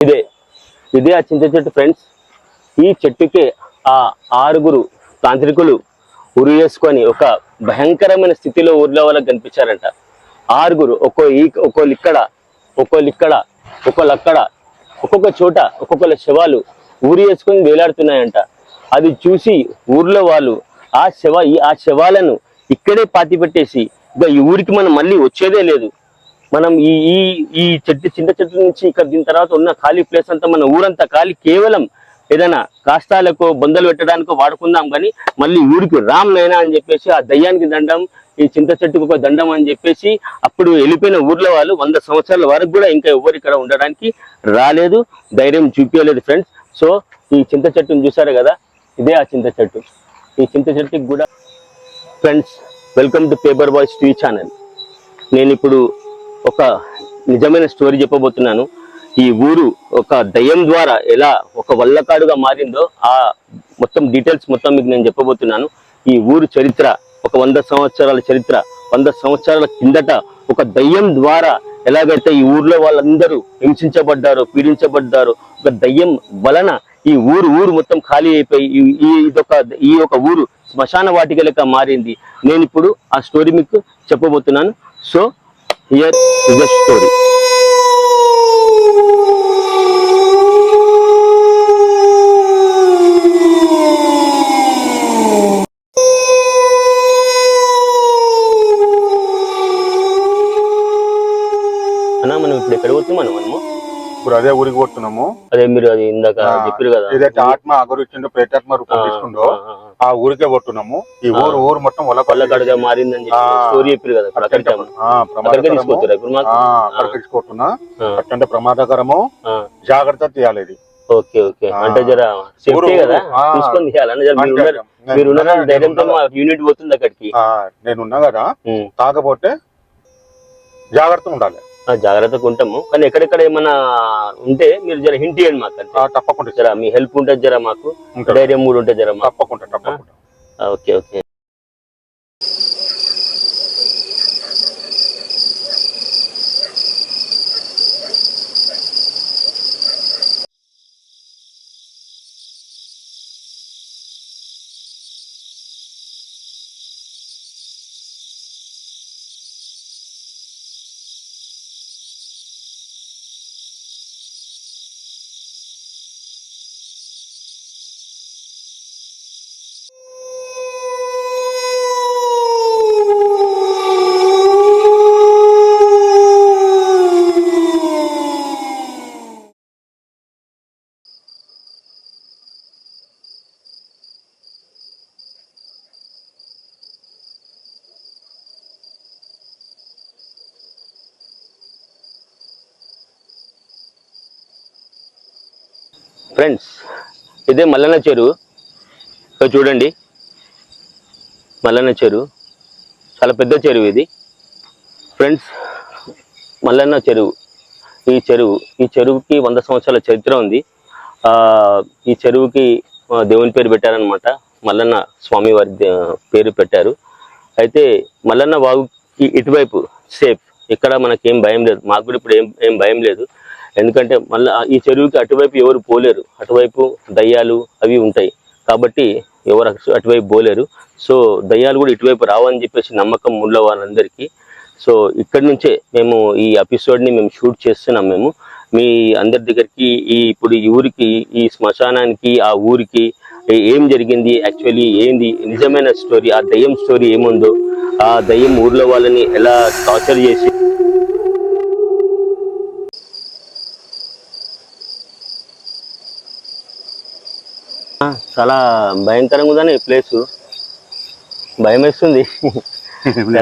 ఇదే. ఇదే ఆ చింత చెట్టు ఫ్రెండ్స్ ఈ చెట్టుకే ఆ ఆరుగురు తాంత్రికులు ఉరి వేసుకొని ఒక భయంకరమైన స్థితిలో ఊర్లో వాళ్ళకి కనిపించారంట. ఆరుగురు ఒక్కో ఈ ఒక్కోళ్ళు ఇక్కడ ఒక్కోళ్ళు ఇక్కడ ఒక్కోళ్ళు అక్కడ ఒక్కొక్క చోట ఒక్కొక్కళ్ళ శవాలు ఊరి వేసుకొని వేలాడుతున్నాయంట. అది చూసి ఊర్లో వాళ్ళు ఆ శవ ఈ ఆ శవాలను ఇక్కడే పాతి పెట్టేసి ఇక ఈ ఊరికి మనం మళ్ళీ వచ్చేదే లేదు. మనం ఈ ఈ ఈ చెట్టు చింత చెట్టు నుంచి ఇక్కడ దీని తర్వాత ఉన్న ఖాళీ ప్లేస్ అంతా మన ఊరంతా ఖాళీ కేవలం ఏదైనా కాష్టాలకు బొందలు పెట్టడానికో వాడుకుందాం కానీ మళ్ళీ ఊరికి రామ్నైనా అని చెప్పేసి ఆ దయ్యానికి దండం ఈ చింత చెట్టుకు ఒక దండం అని చెప్పేసి అప్పుడు వెళ్ళిపోయిన ఊర్లో వాళ్ళు వంద సంవత్సరాల వరకు కూడా ఇంకా ఎవరు ఇక్కడ ఉండడానికి రాలేదు ధైర్యం చూపించలేదు ఫ్రెండ్స్. సో ఈ చింత చెట్టును చూసారు కదా ఇదే ఆ చింత చెట్టు. ఈ చింత చెట్టుకి కూడా friends welcome to paper boys TV channel. నేను ఇప్పుడు ఒక నిజమైన స్టోరీ చెప్పబోతున్నాను. ఈ ఊరు ఒక దయ్యం ద్వారా ఎలా ఒక వల్లకాడుగా మారిందో ఆ మొత్తం డీటెయిల్స్ మొత్తం మీకు నేను చెప్పబోతున్నాను. ఈ ఊరు చరిత్ర ఒక వంద సంవత్సరాల చరిత్ర వంద సంవత్సరాల కిందట ఒక దయ్యం ద్వారా ఎలాగైతే ఈ ఊర్లో వాళ్ళందరూ హింసించబడ్డారు పీడించబడ్డారు ఒక దయ్యం వలన ఈ ఊరు ఊరు మొత్తం ఖాళీ అయిపోయి ఈ- ఈ ఇదొక ఈ ఒక ఊరు శ్మశాన వాటిక లెక్క మారింది. నేను ఇప్పుడు ఆ స్టోరీ మీకు చెప్పబోతున్నాను. So here is the story ఇప్పుడు అదే ఊరికి పోతున్నాము. అదే మీరు అది ఇందాక చెప్పారు కదా. ఏదైతే ఆత్మ అగరుచిండో ప్రేతాత్మ రూపం తీసుకుండో ఆ, ఊరికే పోతున్నాము. ఈ ఊరు ఊరు మొత్తం వల్ల వల్లకాడుగా మారిందని. స్టోరీ చెప్పారు కదా ఆ, అట్టంటే ప్రమాదకరము. జాగ్రత్త తీయాలి ఇది. Okay okay. అంటే జర సేఫ్టీ కదా. చూసుకొని మీరు ధైర్యంతో మా యూనిట్ పోతుంది అక్కడికి. నేనున్నా కదా. కాకపోతే జాగ్రత్త ఉండాలి. జాగ్రత్తగా ఉంటాము. కానీ ఎక్కడెక్కడ ఏమన్నా ఉంటే మీరు జర హింట్ ఇవ్వండి మాకు తప్పకుండా. జర మీ హెల్ప్ ఉంటుంది జర మాకు. ధైర్యం కూడా ఉంటుంది జర మాకు. తప్పకుండా తప్పకుండా. Okay okay. ఫ్రెండ్స్ ఇదే మల్లన్న చెరువు ఇక్కడ చూడండి. మల్లన్న చెరువు చాలా పెద్ద చెరువు ఇది. ఫ్రెండ్స్ మల్లన్న చెరువు. ఈ చెరువు ఈ చెరువుకి వంద సంవత్సరాల చరిత్ర ఉంది. ఈ చెరువుకి దేవుని పేరు పెట్టారనమాట మల్లన్న స్వామి వారి పేరు పెట్టారు. అయితే మల్లన్న వాగుకి ఇటువైపు సేఫ్. ఇక్కడ మనకేం భయం లేదు. మాకు కూడా ఇప్పుడు ఏం ఏం భయం లేదు. ఎందుకంటే మళ్ళీ ఈ చెరువుకి అటువైపు ఎవరు పోలేరు. అటువైపు దయ్యాలు అవి ఉంటాయి. కాబట్టి ఎవరు అటువైపు పోలేరు. సో దయ్యాలు కూడా ఇటువైపు రావని చెప్పేసి నమ్మకం ఉన్న వాళ్ళందరికీ. సో ఇక్కడి నుంచే మేము ఈ ఎపిసోడ్ని మేము షూట్ చేస్తున్నాం మేము. మీ అందరి దగ్గరికి ఈ ఇప్పుడు ఈ ఊరికి ఈ శ్మశానానికి ఆ ఊరికి ఏం జరిగింది? యాక్చువల్లీ ఏంది? నిజమైన స్టోరీ ఆ దయ్యం స్టోరీ ఏముందో ఆ దయ్యం ఊర్లో వాళ్ళని ఎలా టార్చర్ చేసి చాలా భయంకరంగా ఉందని ఈ ప్లేస్ భయం వేస్తుంది.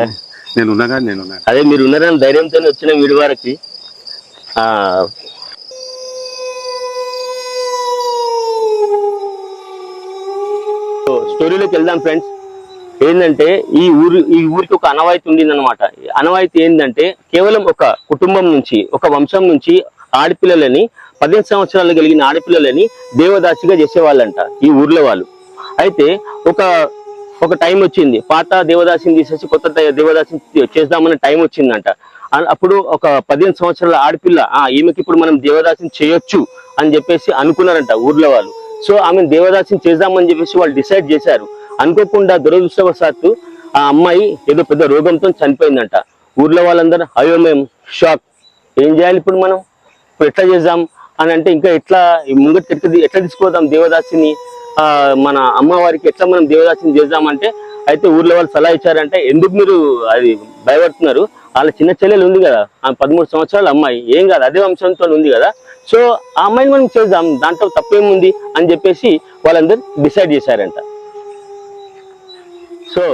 నేను నేను అదే మీరు ఉన్నారని ధైర్యంతో వచ్చిన వీడి వారికి. స్టోరీలోకి వెళ్దాం ఫ్రెండ్స్. ఏంటంటే ఈ ఊరు ఈ ఊరికి ఒక అనవాయితీ ఉండిందనమాట అనవాయితీ ఏంటంటే కేవలం ఒక కుటుంబం నుంచి ఒక వంశం నుంచి ఆడపిల్లలని పదిహేను సంవత్సరాలు కలిగిన ఆడపిల్లలని దేవదాసిగా చేసేవాళ్ళంట ఈ ఊర్లో వాళ్ళు. అయితే ఒక ఒక టైం వచ్చింది. పాత దేవదాసిని తీసేసి కొత్త దేవదాసిని చేద్దామనే టైం వచ్చిందంట. అప్పుడు ఒక పదిహేను సంవత్సరాల ఆడపిల్ల ఆ ఈమెకి ఇప్పుడు మనం దేవదాసిని చేయొచ్చు అని చెప్పేసి అనుకున్నారంట ఊర్లో వాళ్ళు. సో ఆమె దేవదాసిని చేద్దామని చెప్పేసి వాళ్ళు డిసైడ్ చేశారు. అనుకోకుండా దురదృష్టవశాత్తు ఆ అమ్మాయి ఏదో పెద్ద రోగంతో చనిపోయిందంట. ఊర్లో వాళ్ళందరూ అయోమయం షాక్. ఏం చేయాలి ఇప్పుడు మనం? ఇప్పుడు ఎట్లా చేద్దాం అని అంటే ఇంకా ఎట్లా ఈ ముంగట్ ఎట్లా ఎట్లా తీసుకోదాం దేవదాసిని? ఆ మన అమ్మవారికి ఎట్లా మనం దేవదాసిని చేద్దామంటే అయితే ఊర్లో వాళ్ళు సలహా ఇచ్చారంటే ఎందుకు మీరు అది భయపడుతున్నారు? వాళ్ళ చిన్న చెల్లెలు ఉంది కదా ఆమె పదమూడు సంవత్సరాల అమ్మాయి. ఏం కాదు అదే వంశంతో ఉంది కదా. సో ఆ అమ్మాయిని మనం చేద్దాం దాంట్లో తప్పేముంది అని చెప్పేసి వాళ్ళందరూ డిసైడ్ చేశారంట. సో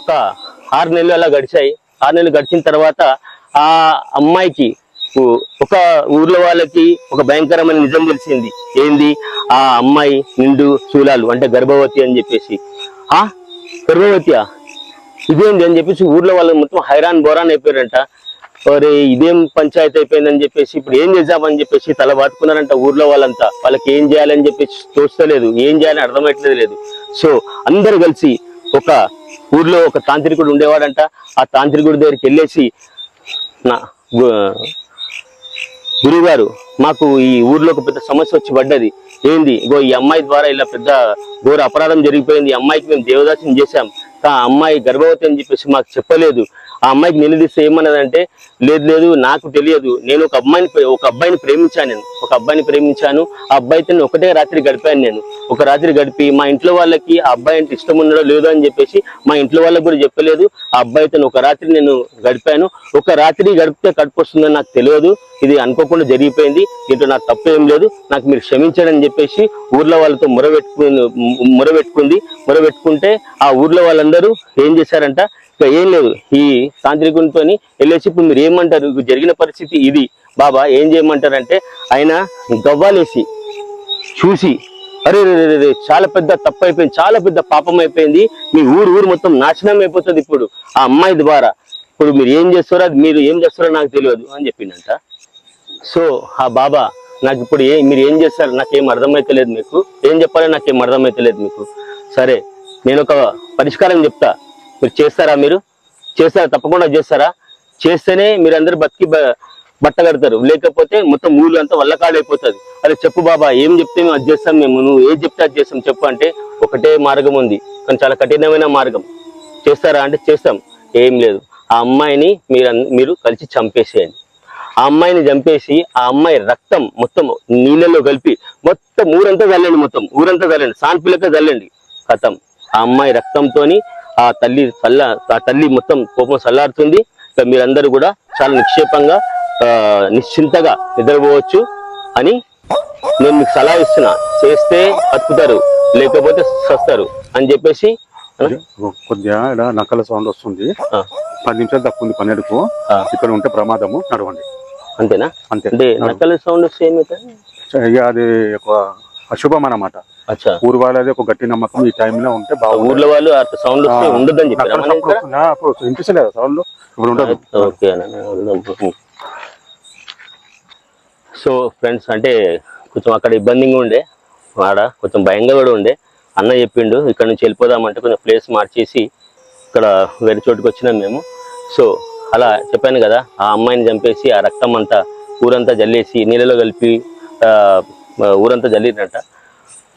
ఒక ఆరు నెలలు అలా గడిచాయి. ఆరు నెలలు గడిచిన తర్వాత ఆ అమ్మాయికి ఒక ఊర్లో వాళ్ళకి ఒక భయంకరమైన నిజం తెలిసింది. ఏంది? ఆ అమ్మాయి నిండు చూలాలు అంటే గర్భవతి అని చెప్పేసి. ఆ? గర్భవతియా? ఇదేంది అని చెప్పేసి ఊర్లో వాళ్ళు మొత్తం హైరాన్ బోరాన్ అయిపోయారంట. ఒరే ఇదేం పంచాయతీ అయిపోయిందని చెప్పేసి ఇప్పుడు ఏం చేద్దామని చెప్పేసి తల బాతుకున్నారంట ఊర్లో వాళ్ళంతా. వాళ్ళకి ఏం చేయాలని చెప్పేసి తోస్తలేదు. ఏం చేయాలని అర్థమయ్యట్లేదు లేదు. సో అందరు కలిసి ఒక ఊర్లో ఒక తాంత్రికుడు ఉండేవాడంట. ఆ తాంత్రికుడి దగ్గరికి వెళ్ళేసి నా గురువుగారు మాకు ఈ ఊర్లో ఒక పెద్ద సమస్య వచ్చి పడ్డది. ఏంది? ఇగో ఈ అమ్మాయి ద్వారా ఇలా పెద్ద ఘోర అపరాధం జరిగిపోయింది. ఈ అమ్మాయికి మేము దేవదాసం చేశాం. ఆ అమ్మాయి గర్భవతి అని చెప్పేసి మాకు చెప్పలేదు. ఆ అమ్మాయికి నిలదీస్తే ఏమన్నదంటే లేదు లేదు నాకు తెలియదు. నేను ఒక అమ్మాయిని ఒక అబ్బాయిని ప్రేమించాను నేను. ఒక అబ్బాయిని ప్రేమించాను. ఆ అబ్బాయితో ఒకటే రాత్రి గడిపాను నేను. ఒక రాత్రి గడిపి మా ఇంట్లో వాళ్ళకి ఆ అబ్బాయి అంటే ఇష్టం ఉండడం లేదో అని చెప్పేసి మా ఇంట్లో వాళ్ళకి కూడా చెప్పలేదు. ఆ అబ్బాయితో ఒక రాత్రి నేను గడిపాను. ఒక రాత్రి గడిపితే కడుపు వస్తుందని నాకు తెలియదు. ఇది అనుకోకుండా జరిగిపోయింది. దీంట్లో నాకు తప్పు ఏం లేదు. నాకు మీరు క్షమించండి అని చెప్పేసి ఊర్లో వాళ్ళతో మొరబెట్టుకు మొరబెట్టుకుంది మొరబెట్టుకుంటే ఆ ఊర్లో అందరూ ఏం చేశారంట? ఇక ఏం లేదు. ఈ తాంత్రికునితో వెళ్ళేసి ఇప్పుడు మీరు ఏమంటారు? జరిగిన పరిస్థితి ఇది. బాబా ఏం చేయమంటారంటే ఆయన గవ్వాలేసి చూసి అరే రే, రే, చాలా పెద్ద తప్పు అయిపోయింది చాలా పెద్ద పాపం అయిపోయింది మీ ఊరు ఊరు మొత్తం నాశనం అయిపోతుంది ఇప్పుడు. ఆ అమ్మాయి ద్వారా. ఇప్పుడు మీరు ఏం చేస్తారో అది మీరు ఏం చేస్తారో నాకు తెలియదు అని చెప్పిందంట సో ఆ బాబా నాకు ఇప్పుడు ఏ మీరు ఏం చేస్తారు? నాకేం అర్థమైతలేదు మీకు. ఏం చెప్పాలో నాకేం అర్థమైతలేదు మీకు. సరే నేను ఒక పరిష్కారం చెప్తా. మీరు చేస్తారా మీరు? చేస్తారా? తప్పకుండా చేస్తారా? చేస్తేనే మీరు అందరు బతికి బ- బట్ట కడతారు. లేకపోతే మొత్తం ఊళ్ళు అంతా వల్లకాడైపోతుంది. అదే చెప్పు బాబా ఏం చెప్తే మేము అది చేస్తాం మేము. నువ్వు ఏది చెప్తే అది చేస్తాం చెప్పు అంటే ఒకటే మార్గం ఉంది. కానీ చాలా కఠినమైన మార్గం. చేస్తారా అంటే చేస్తాం. ఏం లేదు. ఆ అమ్మాయిని మీరు మీరు కలిసి చంపేసేయండి. ఆ అమ్మాయిని చంపేసి ఆ అమ్మాయి రక్తం మొత్తం నీళ్ళలో కలిపి మొత్తం ఊరంతా చల్లండి మొత్తం. ఊరంతా చల్లండి. సాన్పిల్లక చల్లండి. కథం. ఆ అమ్మాయి రక్తంతోని ఆ తల్లి చల్ల ఆ తల్లి మొత్తం కోపం చల్లారుతుంది ఇక మీరందరూ కూడా చాలా నిక్షేపంగా ఆ, నిశ్చింతగా నిద్రపోవచ్చు అని నేను మీకు సలహా ఇస్తున్నా. చేస్తే బతుకుతారు లేకపోతే సస్తారు అని చెప్పేసి కొద్దిగా నక్కల సౌండ్ వస్తుంది. పది నిమిషాలు తక్కువ ఉంది పన్నెండుకు. ఇక్కడ ఉంటే ప్రమాదము నడవండి. అంతేనా? అంతే. నకల సౌండ్ వస్తే ఇక అది ఒక అశుభం అన్నమాట. ఊరు వాళ్ళది ఒక గట్టి నమ్మకం ఈ టైంలో ఉంటే ఊర్లో వాళ్ళు సౌండ్ ఉండదని నక్కల సౌండ్ వినిపిస్తలేదు ఇప్పుడు ఉండదు. ఓకే సో ఫ్రెండ్స్ అంటే కొంచెం అక్కడ ఇబ్బందిగా ఉండే ఆడ కొంచెం భయంగా కూడా ఉండే. అన్న చెప్పిండు ఇక్కడ నుంచి వెళ్ళిపోదామంటే కొంచెం ప్లేస్ మార్చేసి ఇక్కడ వేరే చోటుకి వచ్చినాం మేము. సో అలా చెప్పాను కదా ఆ అమ్మాయిని చంపేసి ఆ రక్తం అంతా ఊరంతా జల్లేసి నీళ్ళలో కలిపి ఊరంతా జల్లిరంట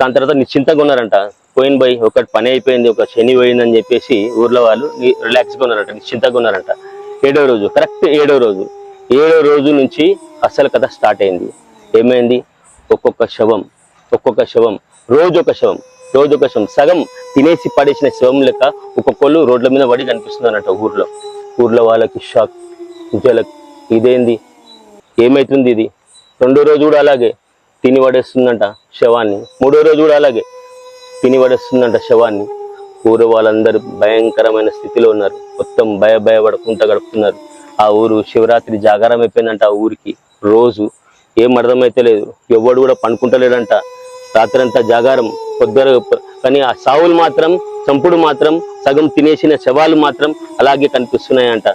దాని తర్వాత నిశ్చింతగా ఉన్నారంట. పోయిన పోయి ఒకటి పని అయిపోయింది ఒక శని పోయిందని చెప్పేసి ఊర్లో వాళ్ళు రిలాక్స్గా ఉన్నారంట నిశ్చింతగా ఉన్నారంట. ఏడో రోజు కరెక్ట్ ఏడో రోజు. ఏడో రోజు నుంచి అసలు కథ స్టార్ట్ అయింది. ఏమైంది? ఒక్కొక్క శవం ఒక్కొక్క శవం రోజు ఒక శవం రోజు ఒక శవం సగం తినేసి పడేసిన శవం లెక్క ఒక్కొక్కళ్ళు రోడ్ల మీద పడి కనిపిస్తుంది అన్నట్టు ఊర్లో. ఊర్లో వాళ్ళకి షాక్ జలక్ ఇదేంది? ఏమైతుంది ఇది? రెండో రోజు కూడా అలాగే. తిని పడేస్తుందంట శవాన్ని. మూడో రోజు కూడా అలాగే. తిని పడేస్తుందంట శవాన్ని. ఊరు వాళ్ళందరూ భయంకరమైన స్థితిలో ఉన్నారు. మొత్తం భయ భయపడకుండా గడుపుతున్నారు. ఆ ఊరు శివరాత్రి జాగారం అయిపోయిందంట ఆ ఊరికి. రోజు ఏం అర్థమైతే లేదు. ఎవడు కూడా పనుకుంటలేడంట రాత్రంతా జాగారం. పొద్దున కానీ ఆ సావులు మాత్రం చంపుడు మాత్రం సగం తినేసిన శవాలు మాత్రం అలాగే కనిపిస్తున్నాయంట.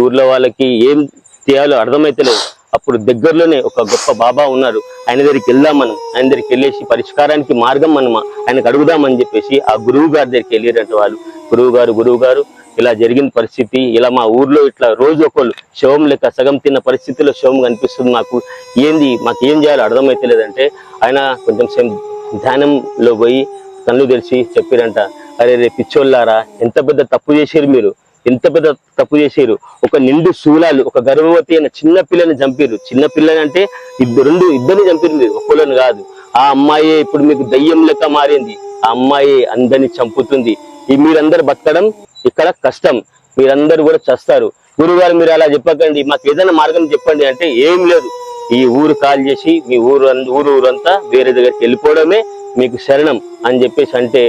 ఊర్లో వాళ్ళకి ఏం చేయాలో అర్థమైతే లేదు. అప్పుడు దగ్గరలోనే ఒక గొప్ప బాబా ఉన్నారు ఆయన దగ్గరికి వెళ్దాం మనం. ఆయన దగ్గరికి వెళ్ళేసి పరిష్కారానికి మార్గం మనం ఆయనకు అడుగుదామని చెప్పేసి ఆ గురువు గారి దగ్గరికి వెళ్ళారంట వాళ్ళు. గురువు గారు గురువు గారు ఇలా జరిగిన పరిస్థితి ఇలా మా ఊర్లో ఇట్లా రోజు ఒకళ్ళు శవం లెక్క సగం తిన్న పరిస్థితిలో శవం కనిపిస్తుంది మాకు. ఏంది? మాకు ఏం చేయాలో అర్థమైతే లేదంటే ఆయన కొంచెం సేపు ధ్యానంలో పోయి కళ్ళు తెరిచి చెప్పారంట. అరే రే పిచ్చోళ్ళారా? ఎంత పెద్ద తప్పు చేశారు మీరు? ఎంత పెద్ద తప్పు చేసారు ఒక నిండు శూలాలు ఒక గర్భవతి అయిన చిన్న పిల్లని చంపారు చిన్న పిల్లని అంటే ఇద్దరు రెండు ఇద్దరిని చంపారు మీరు ఒక్కళ్ళని కాదు. ఆ అమ్మాయి ఇప్పుడు మీకు దయ్యం లెక్క మారింది. ఆ అమ్మాయి అందరిని చంపుతుంది. ఈ మీరందరు బతకడం ఇక్కడ కష్టం. మీరందరూ కూడా చస్తారు. గురుగారు మీరు అలా చెప్పకండి. మాకు ఏదైనా మార్గం చెప్పండి అంటే ఏం లేదు. ఈ ఊరు కాల్ చేసి మీ ఊరు ఊరు ఊరంతా వేరే దగ్గరికి వెళ్ళిపోవడమే మీకు శరణం అని చెప్పేసి అంటే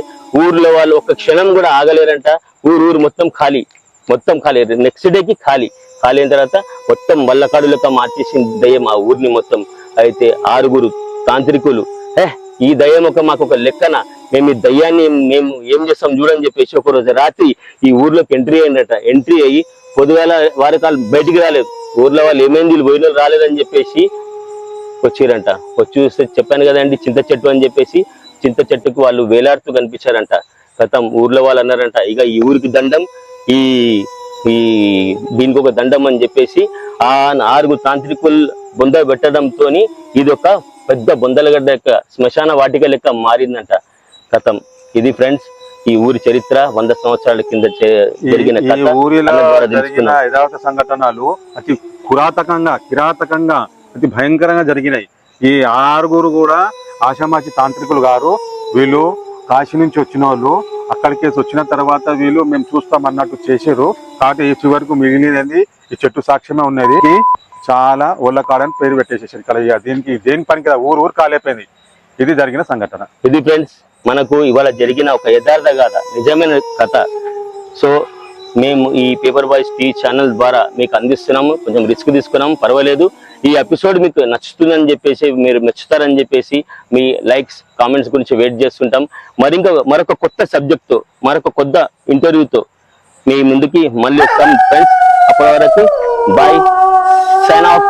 ఊర్లో వాళ్ళు ఒక క్షణం కూడా ఆగలేరంట. ఊరు ఊరు మొత్తం ఖాళీ. మొత్తం ఖాళీ నెక్స్ట్ డేకి ఖాళీ. ఖాళీ అయిన తర్వాత మొత్తం వల్లకాడులతో మార్చేసింది దయ్యం ఆ ఊరిని మొత్తం అయితే ఆరుగురు తాంత్రికులు. ఏ ఈ దయ్యం ఒక మాకు ఒక లెక్కన. మేము ఈ దయ్యాన్ని మేము ఏం చేస్తాం చూడని చెప్పేసి ఒక రోజు రాత్రి ఈ ఊర్లోకి ఎంట్రీ అయిందట ఎంట్రీ అయ్యి పొద్దుగాల వారి కాళ్ళు బయటికి రాలేదు. ఊర్లో వాళ్ళు ఏమైంది పోయిన రాలేదని చెప్పేసి వచ్చిరంట. వచ్చి చూస్తే చెప్పాను కదండి చింత చెట్టు అని చెప్పేసి చింత చెట్టుకు వాళ్ళు వేలాడుతూ కనిపించారంట. గతం ఊర్లో వాళ్ళు అన్నారంట ఇక ఈ ఊరికి దండం ఈ ఈ దీనికి ఒక దండం అని చెప్పేసి ఆ ఆరుగురు తాంత్రికులు బొంద పెట్టడంతో ఇది ఒక పెద్ద బొందలగడ్డ యొక్క శ్మశాన వాటిక లెక్క మారిందంట కథం. ఇది ఫ్రెండ్స్ ఈ ఊరి చరిత్ర వంద సంవత్సరాల కింద జరిగిన. యథార్థ సంఘటనలు అతి పురాతకంగా కిరాతకంగా అతి భయంకరంగా జరిగినాయి. ఈ ఆరుగురు కూడా ఆషామాషి తాంత్రికులు గారు వీళ్ళు కాశీ నుంచి వచ్చిన వాళ్ళు అక్కడికేసి వచ్చిన తర్వాత వీళ్ళు మేము చూస్తాం అన్నట్టు చేసారు కాబట్టి ఈ చివరకు మిగిలినది ఈ చెట్టు సాక్ష్యమే ఉన్నది. చాలా ఒళ్ళకాడని పేరు పెట్టేసేసారు కలయ్య దీనికి దేని పనికి ఊరు ఊరు కాలేపోయింది. ఇది జరిగిన సంఘటన. ఇది ఫ్రెండ్స్ మనకు ఇవాళ జరిగిన ఒక యథార్థ గాథ. నిజమైన కథ. సో మేము ఈ పేపర్ బాయ్స్ టీ ఛానల్ ద్వారా మీకు అందిస్తున్నాము. కొంచెం రిస్క్ తీసుకున్నాము. పర్వాలేదు. ఈ ఎపిసోడ్ మీకు నచ్చుతుందని చెప్పేసి మీరు మెచ్చుతారని చెప్పేసి మీ లైక్స్ కామెంట్స్ గురించి వెయిట్ చేస్తుంటాం. మరింక మరొక కొత్త సబ్జెక్ట్తో మరొక కొత్త ఇంటర్వ్యూతో మీ ముందుకి మళ్ళీ వస్తాం. ఫ్రెండ్స్ అప్పటి వరకు బాయ్ సైన్ ఆఫ్